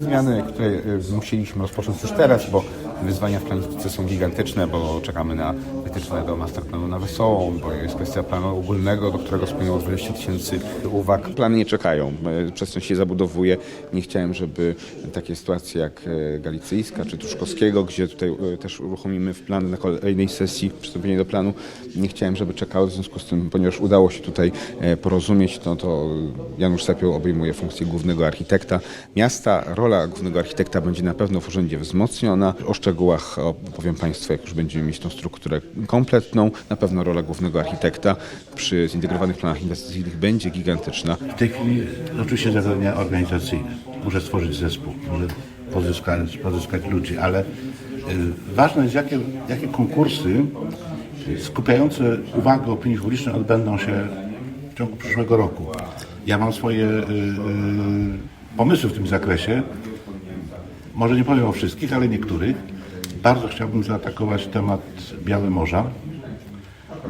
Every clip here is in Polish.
Zmiany, które y, musieliśmy rozpocząć już teraz, bo wyzwania w planistyce są gigantyczne, bo czekamy na wytyczne do masterplanu na Wesołą, bo jest kwestia planu ogólnego, do którego spłynęło 20 tysięcy uwag. Plany nie czekają, y, przestrzeń się zabudowuje. Nie chciałem, żeby takie sytuacje jak y, Galicyjska czy Truszkowskiego, gdzie tutaj y, też uruchomimy w plan na kolejnej sesji przystąpienie do planu, nie chciałem, żeby czekały. W związku z tym, ponieważ udało się tutaj e, porozumieć, no to Janusz Sepioł obejmuje funkcję głównego architekta miasta. Rola głównego architekta będzie na pewno w urzędzie wzmocniona. O szczegółach opowiem Państwu, jak już będziemy mieć tą strukturę kompletną. Na pewno rola głównego architekta przy zintegrowanych planach inwestycyjnych będzie gigantyczna. W tej chwili oczywiście zagadnienia organizacyjne. Muszę stworzyć zespół, muszę pozyskać, pozyskać ludzi, ale y, ważne jest, jakie, jakie konkursy skupiające uwagę opinii publicznej odbędą się w ciągu przyszłego roku. Ja mam swoje y, y, pomysły w tym zakresie. Może nie powiem o wszystkich, ale niektórych. Bardzo chciałbym zaatakować temat Białe Morza.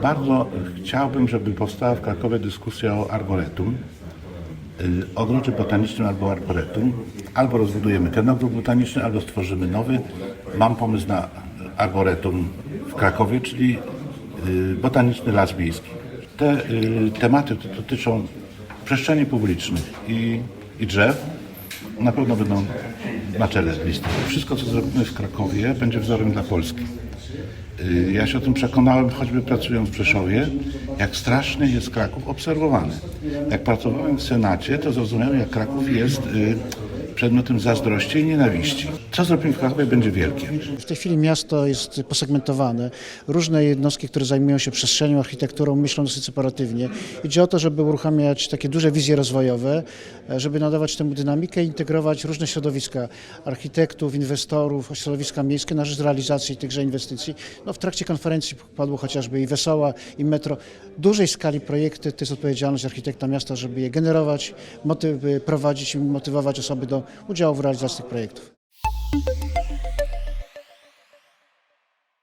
Bardzo chciałbym, żeby powstała w Krakowie dyskusja o arboretum, y, ogrodzie botanicznym albo arboretum. Albo rozbudujemy ten ogród botaniczny, albo stworzymy nowy. Mam pomysł na arboretum w Krakowie, czyli y, botaniczny las miejski. Te y, tematy dotyczą przestrzeni publicznych i, i drzew na pewno będą na czele listy. Wszystko, co zrobimy w Krakowie, będzie wzorem dla Polski. Y, Ja się o tym przekonałem, choćby pracując w Rzeszowie, jak straszny jest Kraków obserwowany. Jak pracowałem w Senacie, to zrozumiałem, jak Kraków jest y, przedmiotem zazdrości i nienawiści. Co zrobimy w Krakowie, będzie wielkie. W tej chwili miasto jest posegmentowane. Różne jednostki, które zajmują się przestrzenią, architekturą, myślą dosyć separatywnie. Idzie o to, żeby uruchamiać takie duże wizje rozwojowe, e, żeby nadawać temu dynamikę, integrować różne środowiska architektów, inwestorów, środowiska miejskie na rzecz realizacji tychże inwestycji. No, w trakcie konferencji padło chociażby i Wesoła, i Metro. W dużej skali projekty to jest odpowiedzialność architekta miasta, żeby je generować, motyw, prowadzić i motywować osoby do udziału w realizacji tych projektów.